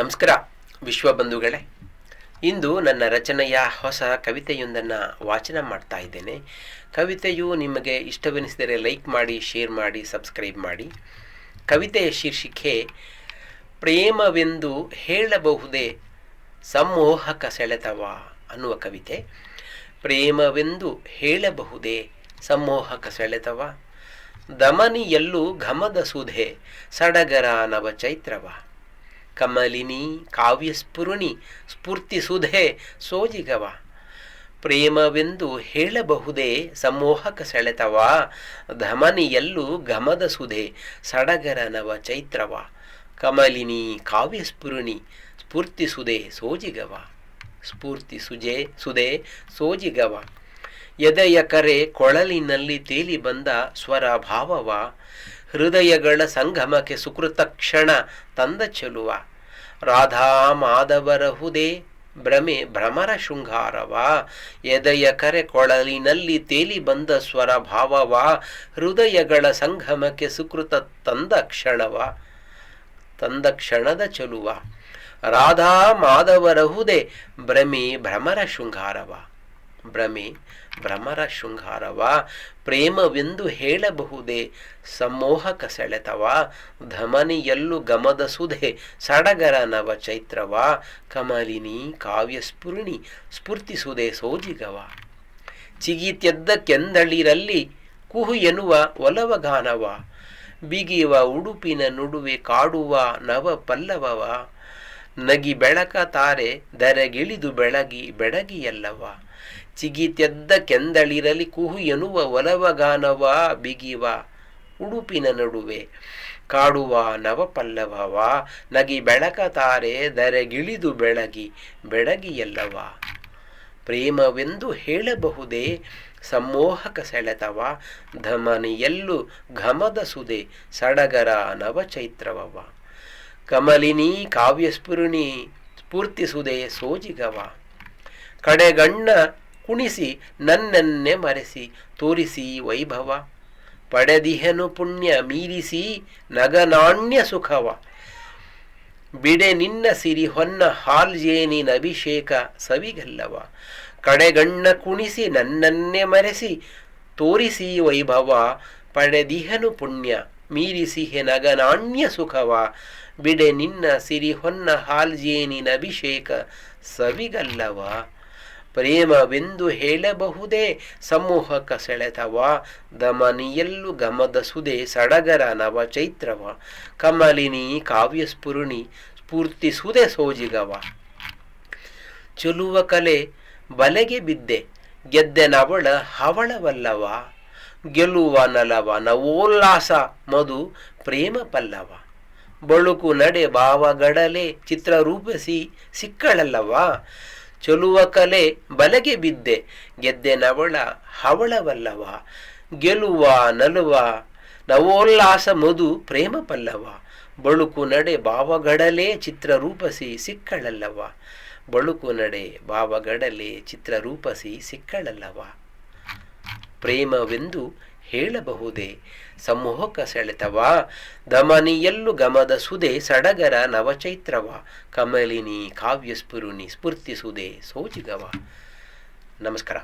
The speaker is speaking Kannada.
ನಮಸ್ಕಾರ, ವಿಶ್ವ ಬಂಧುಗಳೇ. ಇಂದು ನನ್ನ ರಚನೆಯ ಹೊಸ ಕವಿತೆಯೊಂದನ್ನು ವಾಚನ ಮಾಡ್ತಾ ಇದ್ದೇನೆ. ಕವಿತೆಯು ನಿಮಗೆ ಇಷ್ಟವೆನಿಸಿದರೆ ಲೈಕ್ ಮಾಡಿ, ಶೇರ್ ಮಾಡಿ, ಸಬ್ಸ್ಕ್ರೈಬ್ ಮಾಡಿ. ಕವಿತೆಯ ಶೀರ್ಷಿಕೆ, ಪ್ರೇಮವೆಂದು ಹೇಳಬಹುದೇ ಸಂಮೋಹಕ ಸೆಳೆತವ ಅನ್ನುವ ಕವಿತೆ. ಪ್ರೇಮವೆಂದು ಹೇಳಬಹುದೇ ಸಂಮೋಹಕ ಸೆಳೆತವ? ದಮನಿಯಲ್ಲೂ ಘಮದ ಸುಧೆ ಸಡಗರ ನವ ಚೈತ್ರವ ಕಮಲಿನಿ ಕಾವ್ಯಸ್ಫುರುಣಿ ಸ್ಫೂರ್ತಿ ಸುಧೆ ಸೋಜಿಗವ. ಪ್ರೇಮವೆಂದು ಹೇಳಬಹುದೇ ಸಮೋಹಕ ಸೆಳೆತವ ಧಮನಿಯಲ್ಲೂ ಘಮದ ಸುಧೆ ಸಡಗರ ನವ ಚೈತ್ರವ. ಕಮಲಿನಿ ಕಾವ್ಯಸ್ಫುರುಣಿ ಸ್ಫೂರ್ತಿ ಸುಧೆ ಸೋಜಿಗವ. ಸ್ಫೂರ್ತಿ ಸುಜೆ ಸುಧೆ ಸೋಜಿಗವ. ಎದೆಯ ಕರೆ ಕೊಳಲಿನಲ್ಲಿ ತೇಲಿ ಬಂದ ಸ್ವರ ಭಾವವ. ಹೃದಯಗಳ ಸಂಗಮಕ್ಕೆ ಸುಕೃತ ಕ್ಷಣ ತಂದ ಚೆಲುವ. ರಾಧಾ ಮಾಧವರ ಹುದೆ ಭ್ರಮೆ ಭ್ರಮರ ಶೃಂಗಾರವ. ಎದೆಯ ಕರೆ ಕೊಳಲಿನಲ್ಲಿ ತೇಲಿ ಬಂದ ಸ್ವರ ಭಾವವ. ಹೃದಯಗಳ ಸಂಗಮಕ್ಕೆ ಸುಕೃತ ತಂದ ಕ್ಷಣವ. ತಂದ ಕ್ಷಣದ ಚೆಲುವ. ರಾಧಾ ಮಾಧವರ ಹುದೆ ಭ್ರಮೆ ಭ್ರಮರ ಶೃಂಗಾರವ. ಭ್ರಮೆ, ಭ್ರಮರ ಶೃಂಗಾರವ, ಪ್ರೇಮವೆಂದು ಹೇಳಬಹುದೇ ಸಮ್ಮೋಹಕ ಸೆಳೆತವ, ಧಮನಿಯಲ್ಲು ಗಮದ ಸುಧೆ ಸಡಗರ ನವ ಚೈತ್ರವ ಕಮಲಿನಿ ಕಾವ್ಯ ಸ್ಫುರಣಿ ಸ್ಫೂರ್ತಿಸುದೆ ಸೋಜಿಗವ ಚಿಗಿತ್ಯದ್ದ ಕೆಂದಳಿರಲ್ಲಿ ಕುಹು ಎನ್ನುವ ಒಲವಗಾನವ ಬಿಗಿಯುವ ಉಡುಪಿನ ನುಡುವೆ ಕಾಡುವ ನವ ಪಲ್ಲವವ, ನಗಿ ಬೆಳಕ ತಾರೆ ದರೆಗಿಳಿದು ಬೆಳಗಿ ಬೆಡಗಿಯಲ್ಲವ. ಚಿಗಿತ್ಯದ್ದ ಕೆಂದಳಿರಲಿ ಕುಹು ಎನ್ನುವ ಒಲವಗಾನವ ಬಿಗಿವ ಉಡುಪಿನ ನಡುವೆ. ಕಾಡುವ ನವಪಲ್ಲವವ, ನಗಿ ಬೆಳಕ ತಾರೆ ದರೆಗಿಳಿದು ಬೆಳಗಿ ಬೆಳಗಿಯಲ್ಲವ ಪ್ರೇಮವೆಂದು ಹೇಳಬಹುದೇ ಸಮ್ಮೋಹಕ ಸೆಳೆತವ, ಧಮನಿಯಲ್ಲು ಘಮದ ಸುದೆ, ಸಡಗರ ನವಚೈತ್ರವವ. ಕಮಲಿನಿ ಕಾವ್ಯಸ್ಫುರಣಿ ಸ್ಫೂರ್ತಿಸುದೆ ಸೋಜಿಗವ. ಕಡೆಗಣ್ಣ ಕುಣಿಸಿ, ನನ್ನನ್ನೇ ಮರೆಸಿ, ತೋರಿಸಿ ವೈಭವ. ಪಡೆದಿಹನು ಪುಣ್ಯ ಮೀರಿಸಿ, ನಗನಾಣ್ಯ ಸುಖವ. ಬಿಡೆ ನಿನ್ನ ಸಿರಿ ಹೊನ್ನ ಹಾಲ್ಜೇನಿನ ಅಭಿಷೇಕ ಸವಿಗಲ್ಲವ. ಕಡೆಗಣ್ಣ ಕುಣಿಸಿ, ನನ್ನನ್ನೇ ಮರೆಸಿ, ತೋರಿಸಿ ವೈಭವ. ಪಡೆದಿಹನು ಪುಣ್ಯ ಮೀರಿಸಿ, ಹೆ ನಗನಾಣ್ಯ ಸುಖವ. ಬಿಡೆ ನಿನ್ನ ಸಿರಿ ಹೊನ್ನ ಹಾಲ್ಜೇನಿನ ಅಭಿಷೇಕ ಸವಿಗಲ್ಲವ. ಪ್ರೇಮವೆಂದು ಹೇಳಬಹುದೇ? ಸಮೂಹಕ ಸೆಳೆತವ, ದಮನಿಯಲ್ಲು ಗಮದ ಸುದೆ ಸಡಗರ ನವ ಚೈತ್ರವ ಕಮಲಿನಿ ಕಾವ್ಯಸ್ಫುರುಣಿ ಸ್ಫೂರ್ತಿ ಸುದೆ ಸೋಜಿಗವ. ಚುಲುವ ಕಲೆ ಬಲೆಗೆ ಬಿದ್ದೆ ಗೆದ್ದೆನವಳ ಹವಳವಲ್ಲವ, ಗೆಲುವ ನಲವ ನವೋಲ್ಲಾಸ ಮಧು ಪ್ರೇಮ ಪಲ್ಲವ. ಬಳುಕು ನಡೆ ಭಾವಗಡಲೆ ಚಿತ್ರ ರೂಪಿಸಿ ಸಿಕ್ಕಳಲ್ಲವ ಚೊಲುವ ಕಲೆ ಬಲೆಗೆ ಬಿದ್ದೆ. ಗೆದ್ದೆನವಳ ಹವಳವಲ್ಲವ. ಗೆಲುವ, ನಲುವ, ನವೋಲ್ಲಾಸ, ಮಧು, ಪ್ರೇಮ ಪಲ್ಲವ. ಬಳುಕು ನಡೆ ಭಾವಗಡಲೆ ಚಿತ್ರ ರೂಪಸಿ ಸಿಕ್ಕಳಲ್ಲವ. ಬಳುಕು ನಡೆ ಭಾವಗಡಲೆ ಚಿತ್ರ ರೂಪಸಿ ಸಿಕ್ಕಳಲ್ಲವ. ಪ್ರೇಮವೆಂದು ಹೇಳಬಹುದೇ? ಸಮ್ಮೋಹಕ ಸೆಳೆತವ? ದಮನಿಯಲ್ಲು ಗಮದ ಸುದೆ ಸಡಗರ ನವಚೈತ್ರವ? ಕಮಲಿನಿ ಕಾವ್ಯಸ್ಫುರುಣಿ ಸ್ಫೂರ್ತಿಸುದೆ ಸೋಜಿಗವ ನಮಸ್ಕಾರ.